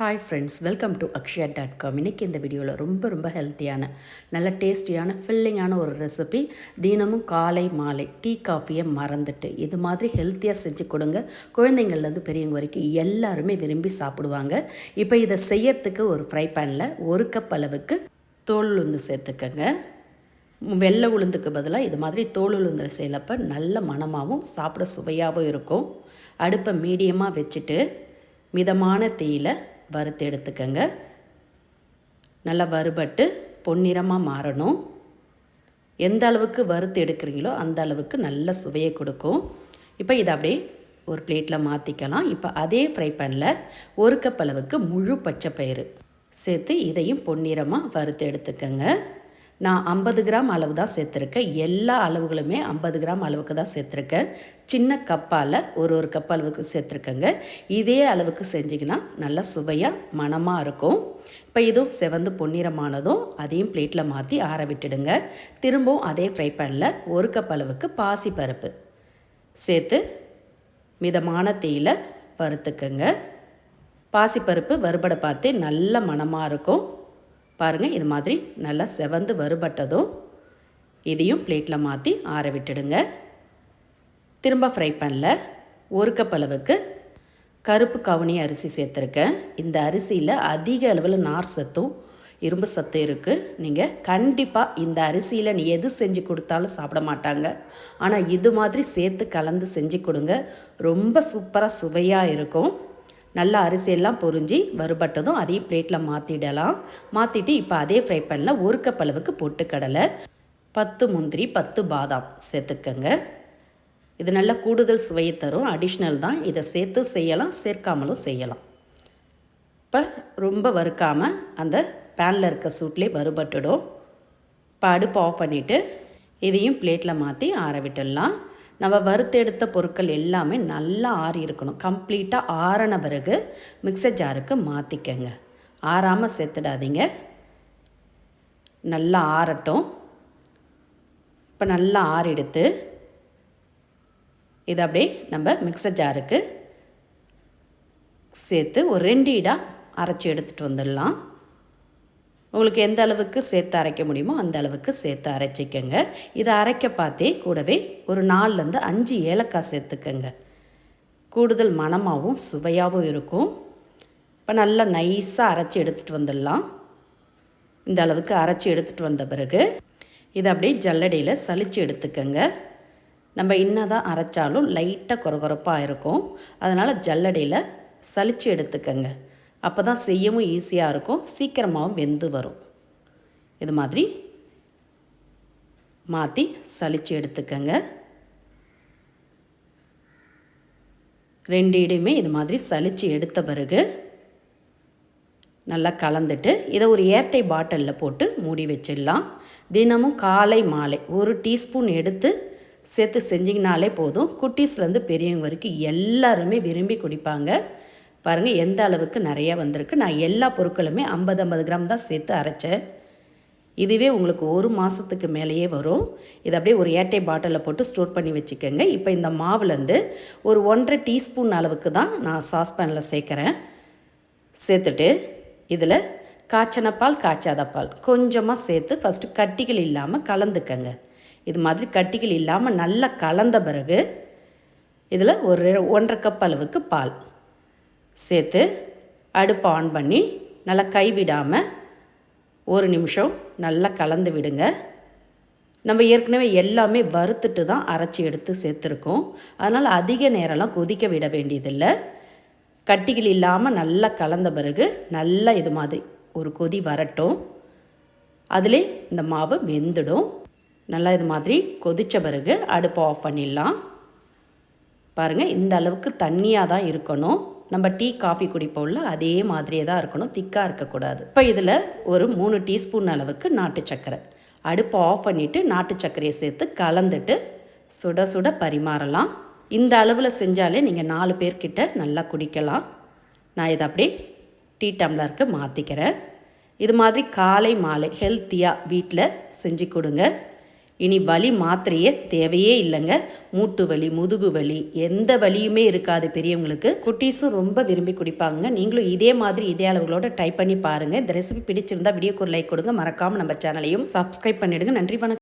Hi friends welcome to Akshaya dot com இன்றைக்கி இந்த வீடியோவில் ரொம்ப ரொம்ப ஹெல்த்தியான நல்ல டேஸ்டியான ஃபில்லிங்கான ஒரு ரெசிபி தினமும் காலை மாலை டீ காஃபியை மறந்துட்டு இது மாதிரி ஹெல்த்தியாக செஞ்சு கொடுங்க. குழந்தைங்கள்லேருந்து பெரியவங்க வரைக்கும் எல்லாருமே விரும்பி சாப்பிடுவாங்க. இப்போ இதை செய்யறதுக்கு ஒரு ஃப்ரை பேனில் ஒரு கப் அளவுக்கு தோல் உளுந்து சேர்த்துக்கங்க. வெள்ளை உளுந்துக்கு பதிலாக இது மாதிரி தோல் உளுந்து செய்யலப்ப நல்ல மணமாகவும் சாப்பிட சுவையாகவும் இருக்கும். அடுப்பை மீடியமாக வச்சுட்டு மிதமான தீயில் வறுத்து எடுத்துக்கங்க. நல்லா வறுபட்டு பொன்னிறமாக மாறணும். எந்த அளவுக்கு வறுத்து எடுக்கிறீங்களோ அந்த அளவுக்கு நல்ல சுவையை கொடுக்கும். இப்போ இதை அப்படியே ஒரு பிளேட்டில் மாற்றிக்கலாம் இப்போ அதே ஃப்ரை பேனில் ஒரு கப் அளவுக்கு முழு பச்சை பயிறு சேர்த்து இதையும் பொன்னிறமாக வறுத்து எடுத்துக்கங்க. நான் ஐம்பது கிராம் அளவு தான் சேர்த்துருக்கேன். எல்லா அளவுகளுமே ஐம்பது கிராம் அளவுக்கு தான் சேர்த்துருக்கேன். சின்ன கப்பால் ஒரு ஒரு கப் அளவுக்கு சேர்த்துருக்கேங்க. இதே அளவுக்கு செஞ்சிங்கன்னா நல்லா சுவையாக மணமாக இருக்கும். இப்போ இதுவும் செவந்து பொன்னிறமானதும் அதையும் பிளேட்டில் மாற்றி ஆற விட்டுடுங்க. திரும்பவும் அதே ஃப்ரை பேனில் ஒரு கப் அளவுக்கு பாசி பருப்பு சேர்த்து மிதமான தீயில் வறுத்துக்கங்க. பாசிப்பருப்பு வறுபட பார்த்து நல்ல மணமாக இருக்கும். பாருங்கள் இது மாதிரி நல்லா செவந்து வறுபட்டதும் இதையும் பிளேட்டில் மாற்றி ஆற விட்டுடுங்க. திரும்ப ஃப்ரை பண்ணல. ஒரு கப் அளவுக்கு கருப்பு கவுனி அரிசி சேர்த்துருக்கேன். இந்த அரிசியில் அதிக அளவில் நார் சத்தும் இரும்பு சத்து இருக்குது நீங்கள் கண்டிப்பாக இந்த அரிசியில் நீ எது செஞ்சு கொடுத்தாலும் சாப்பிட மாட்டாங்க. ஆனால் இது மாதிரி சேர்த்து கலந்து செஞ்சு கொடுங்க. ரொம்ப சூப்பராக சுவையாக இருக்கும். நல்லா அரிசியெல்லாம் பொறிஞ்சி வறுபட்டதும் அதையும் பிளேட்டில் மாற்றிடலாம் மாற்றிட்டு இப்போ அதே ஃப்ரை பேனில் ஒரு கப் அளவுக்கு பொட்டுக்கடலை பத்து முந்திரி பத்து பாதாம் சேர்த்துக்கங்க. இது நல்ல கூடுதல் சுவையை தரும். அடிஷ்னல் தான் இதை சேர்த்து செய்யலாம் சேர்க்காமலும் செய்யலாம். இப்போ ரொம்ப வறுக்காமல் அந்த பேனில் இருக்க சூட்லேயே வறுபட்டுடும். இப்போ அடுப்பு ஆஃப் பண்ணிவிட்டு இதையும் பிளேட்டில் மாற்றி ஆற விட்டுடலாம். நம்ம வறுத்தெடுத்த பொருட்கள் எல்லாமே நல்லா ஆறி இருக்கணும். கம்ப்ளீட்டாக ஆறின பிறகு மிக்சர் ஜாருக்கு மாற்றிக்கங்க ஆறாமல் சேர்த்துடாதீங்க. நல்லா ஆறட்டும். இப்போ நல்லா ஆறெடுத்து. இதை அப்படியே நம்ம மிக்சர் ஜாருக்கு சேர்த்து ஒரு ரெண்டு இடாக அரைச்சி எடுத்துகிட்டு வந்துடலாம். உங்களுக்கு எந்த அளவுக்கு சேர்த்து அரைக்க முடியுமோ அந்த அளவுக்கு சேர்த்து அரைச்சிக்கோங்க. இதை அரைக்க பார்த்தே கூடவே ஒரு நாலுலேருந்து அஞ்சு ஏலக்காய் சேர்த்துக்கோங்க. கூடுதல் மணமாகவும் சுவையாகவும் இருக்கும். இப்போ நல்லா நைஸாக அரைச்சி எடுத்துகிட்டு வந்துடலாம். இந்த அளவுக்கு அரைச்சி எடுத்துகிட்டு வந்த பிறகு இதை அப்படியே ஜல்லடியில் சளிச்சு எடுத்துக்கோங்க. நம்ம என்ன தான் அரைச்சாலும் லைட்டாக குறகுறப்பாக இருக்கும். அதனால் ஜல்லடியில் சளிச்சு எடுத்துக்கோங்க. அப்போ தான் செய்யவும் ஈஸியாக இருக்கும். சீக்கிரமாகவும் வெந்து வரும். இது மாதிரி மாற்றி சளிச்சு எடுத்துக்கங்க. ரெண்டு இடையுமே இது மாதிரி சளிச்சு எடுத்த பிறகு நல்லா கலந்துட்டு இதை ஒரு ஏர்டை பாட்டிலில் போட்டு மூடி வச்சிடலாம். தினமும் காலை மாலை ஒரு டீஸ்பூன் எடுத்து சேர்த்து செஞ்சிங்கனாலே போதும். குட்டீஸ்லேருந்து பெரியவங்க வரைக்கும் எல்லாருமே விரும்பி குடிப்பாங்க. பாருங்கள் எந்த அளவுக்கு நிறையா வந்திருக்கு. நான் எல்லா பொருட்களுமே ஐம்பது ஐம்பது கிராம் தான் சேர்த்து அரைச்சேன். இதுவே உங்களுக்கு ஒரு மாதத்துக்கு மேலேயே வரும். இதை அப்படியே ஒரு ஏட்டை பாட்டிலில் போட்டு ஸ்டோர் பண்ணி வச்சுக்கோங்க. இப்போ இந்த மாவுலேருந்து ஒரு ஒன்றரை டீஸ்பூன் அளவுக்கு தான் நான் சாஸ்பேனில் சேர்க்குறேன். சேர்த்துட்டு இதில் காய்ச்சன பால் காய்ச்சாத பால் கொஞ்சமாக சேர்த்து ஃபஸ்ட்டு கட்டிகள் இல்லாமல் கலந்துக்கங்க. இது மாதிரி கட்டிகள் இல்லாமல் நல்லா கலந்த பிறகு இதில் ஒரு ஒன்றரை கப் அளவுக்கு பால். சேர்த்து அடுப்பை ஆன் பண்ணி நல்லா கைவிடாமல் ஒரு நிமிஷம் நல்லா கலந்து விடுங்க. நம்ம ஏற்கனவே எல்லாமே வறுத்துட்டு தான் அரைச்சி எடுத்து சேர்த்துருக்கோம். அதனால் அதிக நேரம்லாம் கொதிக்க விட வேண்டியதில்லை. கட்டிகள் இல்லாமல் நல்லா கலந்த பிறகு நல்லா இது மாதிரி ஒரு கொதி வரட்டும். அதிலே இந்த மாவு வெந்துடும். நல்லா இது மாதிரி கொதித்த பிறகு அடுப்பை ஆஃப் பண்ணிடலாம். பாருங்கள் இந்த அளவுக்கு தண்ணியாக தான் இருக்கணும். நம்ம டீ காஃபி குடிப்போம்ல அதே மாதிரியே தான் இருக்கணும். திக்காக இருக்கக்கூடாது. இப்போ இதில் ஒரு மூணு டீஸ்பூன் அளவுக்கு நாட்டு சர்க்கரை அடுப்பை ஆஃப் பண்ணிவிட்டு நாட்டு சர்க்கரையை சேர்த்து கலந்துட்டு சுட சுட பரிமாறலாம். இந்த அளவில் செஞ்சாலே நீங்கள் நாலு பேர்கிட்ட நல்லா குடிக்கலாம். நான் இதை அப்படியே டீ டம்ளருக்கு மாற்றிக்கிறேன் இது மாதிரி காலை மாலை ஹெல்த்தியாக வீட்டில் செஞ்சு கொடுங்க. இனி வலி மாத்திரையே தேவையே இல்லைங்க. மூட்டு வலி முதுகு வலி எந்த வலியுமே இருக்காது பெரியவங்களுக்கு. குட்டீஸும் ரொம்ப விரும்பி குடிப்பாங்க நீங்களும் இதே மாதிரி இதே அளவுகளோட டைப் பண்ணி பாருங்கள் இந்த ரெசிபி பிடிச்சிருந்தா வீடியோக்கு ஒரு லைக் கொடுங்க. மறக்காமல் நம்ம சேனலையும் சப்ஸ்கிரைப் பண்ணிவிடுங்க நன்றி வணக்கம்.